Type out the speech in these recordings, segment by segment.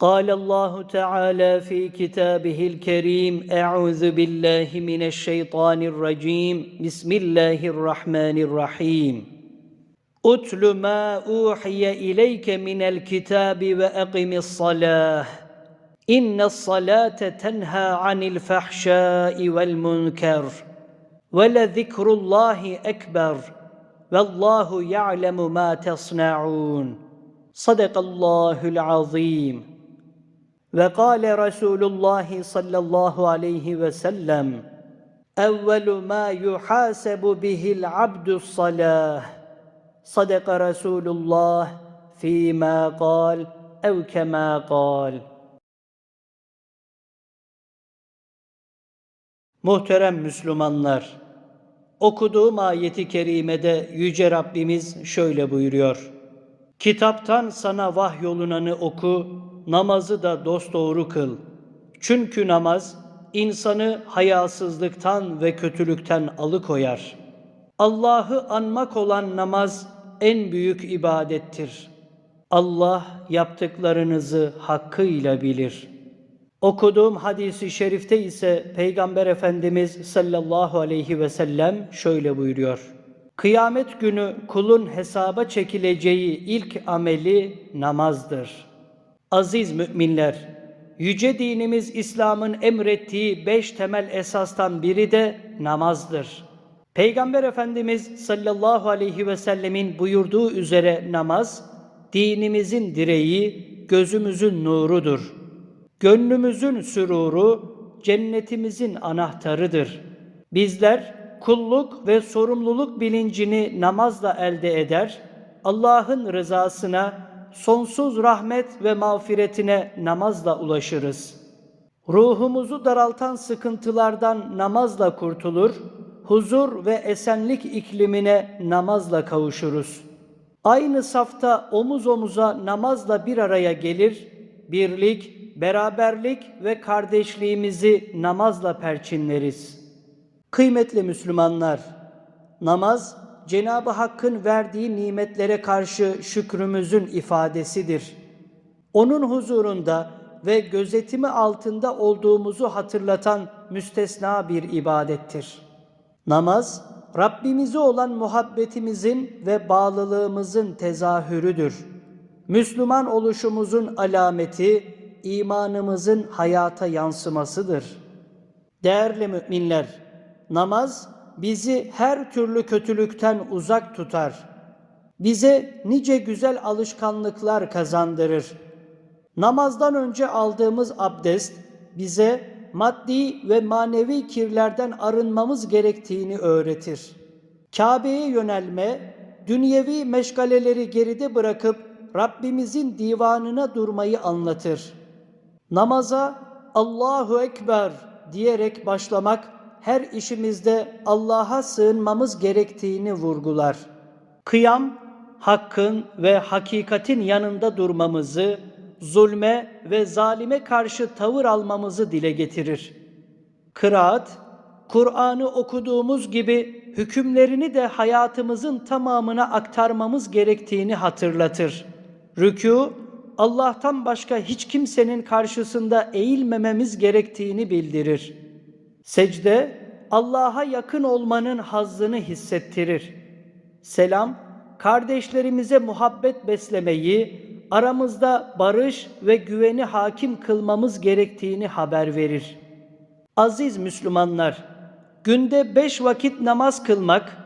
قال الله تعالى في كتابه الكريم أعوذ بالله من الشيطان الرجيم. بسم الله الرحمن الرحيم. أتل ما أوحي إليك من الكتاب وأقم الصلاة. إن الصلاة تنهى عن الفحشاء والمنكر ولذكر الله أكبر والله يعلم ما تصنعون. صدق الله العظيم. Ve kâle Resulullah sallallahu aleyhi ve sellem Evvelu ma yuhasebu bihil abdu salah Sadaka Resulullah fîmâ kâl ev kemâ kâl Muhterem Müslümanlar, okuduğum ayeti kerimede Yüce Rabbimiz şöyle buyuruyor. Kitaptan sana vahyolunanı oku namazı da dosdoğru kıl. Çünkü namaz insanı hayasızlıktan ve kötülükten alıkoyar. Allah'ı anmak olan namaz en büyük ibadettir. Allah yaptıklarınızı hakkıyla bilir.'' Okuduğum hadisi şerifte ise Peygamber Efendimiz sallallahu aleyhi ve sellem şöyle buyuruyor. Kıyamet günü kulun hesaba çekileceği ilk ameli namazdır. Aziz müminler, yüce dinimiz İslam'ın emrettiği beş temel esastan biri de namazdır. Peygamber Efendimiz sallallahu aleyhi ve sellemin buyurduğu üzere namaz, dinimizin direği, gözümüzün nurudur.'' Gönlümüzün süruru, cennetimizin anahtarıdır. Bizler kulluk ve sorumluluk bilincini namazla elde eder, Allah'ın rızasına, sonsuz rahmet ve mağfiretine namazla ulaşırız. Ruhumuzu daraltan sıkıntılardan namazla kurtulur, huzur ve esenlik iklimine namazla kavuşuruz. Aynı safta omuz omuza namazla bir araya gelir, birlik, beraberlik ve kardeşliğimizi namazla perçinleriz. Kıymetli Müslümanlar, namaz Cenab-ı Hakk'ın verdiği nimetlere karşı şükrümüzün ifadesidir. Onun huzurunda ve gözetimi altında olduğumuzu hatırlatan müstesna bir ibadettir. Namaz, Rabbimize olan muhabbetimizin ve bağlılığımızın tezahürüdür. Müslüman oluşumuzun alameti, imanımızın hayata yansımasıdır. Değerli müminler, namaz bizi her türlü kötülükten uzak tutar. Bize nice güzel alışkanlıklar kazandırır. Namazdan önce aldığımız abdest bize maddi ve manevi kirlerden arınmamız gerektiğini öğretir. Kabe'ye yönelme, dünyevi meşgaleleri geride bırakıp Rabbimizin divanına durmayı anlatır. Namaza Allahu Ekber diyerek başlamak her işimizde Allah'a sığınmamız gerektiğini vurgular. Kıyam, hakkın ve hakikatin yanında durmamızı, zulme ve zalime karşı tavır almamızı dile getirir. Kıraat, Kur'an'ı okuduğumuz gibi hükümlerini de hayatımızın tamamına aktarmamız gerektiğini hatırlatır. Rükû, Allah'tan başka hiç kimsenin karşısında eğilmememiz gerektiğini bildirir. Secde Allah'a yakın olmanın hazzını hissettirir. Selam kardeşlerimize muhabbet beslemeyi, aramızda barış ve güveni hakim kılmamız gerektiğini haber verir. Aziz Müslümanlar, günde beş vakit namaz kılmak,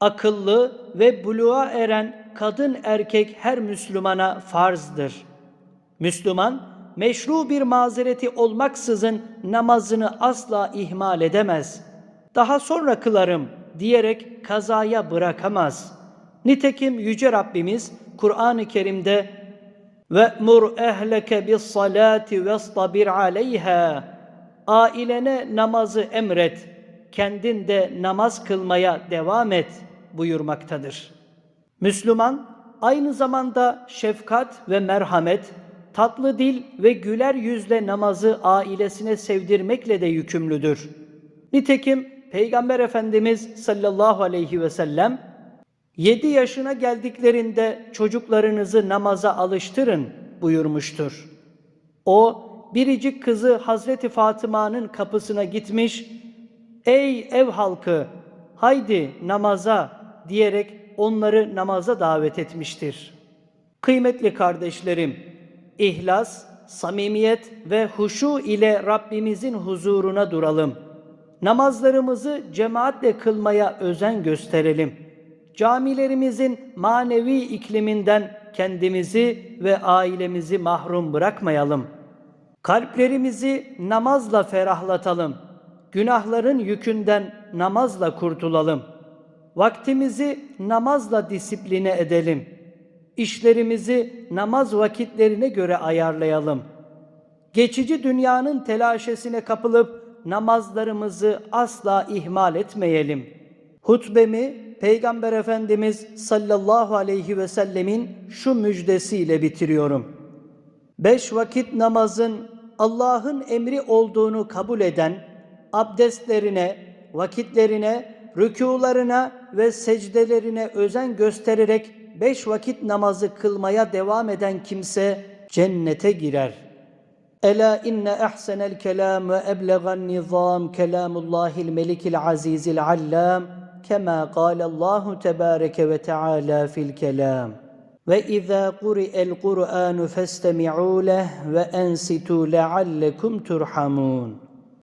akıllı ve buluğa eren kadın erkek her Müslümana farzdır. Müslüman meşru bir mazereti olmaksızın namazını asla ihmal edemez. Daha sonra kılarım diyerek kazaya bırakamaz. Nitekim yüce Rabbimiz Kur'an-ı Kerim'de ve mur ehleke bis salati vestabir aleyha ailene namazı emret kendin de namaz kılmaya devam et buyurmaktadır. Müslüman aynı zamanda şefkat ve merhamet, tatlı dil ve güler yüzle namazı ailesine sevdirmekle de yükümlüdür. Nitekim Peygamber Efendimiz sallallahu aleyhi ve sellem 7 yaşına geldiklerinde çocuklarınızı namaza alıştırın buyurmuştur. O biricik kızı Hazreti Fatıma'nın kapısına gitmiş, ''Ey ev halkı, haydi namaza!'' diyerek onları namaza davet etmiştir. Kıymetli kardeşlerim, ihlas, samimiyet ve huşu ile Rabbimizin huzuruna duralım. Namazlarımızı cemaatle kılmaya özen gösterelim. Camilerimizin manevi ikliminden kendimizi ve ailemizi mahrum bırakmayalım. Kalplerimizi namazla ferahlatalım. Günahların yükünden namazla kurtulalım. Vaktimizi namazla disipline edelim. İşlerimizi namaz vakitlerine göre ayarlayalım. Geçici dünyanın telaşesine kapılıp namazlarımızı asla ihmal etmeyelim. Hutbemi Peygamber Efendimiz sallallahu aleyhi ve sellemin şu müjdesiyle bitiriyorum. Beş vakit namazın Allah'ın emri olduğunu kabul eden, abdestlerine, vakitlerine, rükularına ve secdelerine özen göstererek beş vakit namazı kılmaya devam eden kimse cennete girer. Ela inne ahsenel kelam ve eblegan nizam kelamullahil melikil azizil allam kema Allahu tebareke ve teala fil kelam. Ve izâ kuri'el Kur'anu festemi'û leh ve ensitu leallekum turhamun.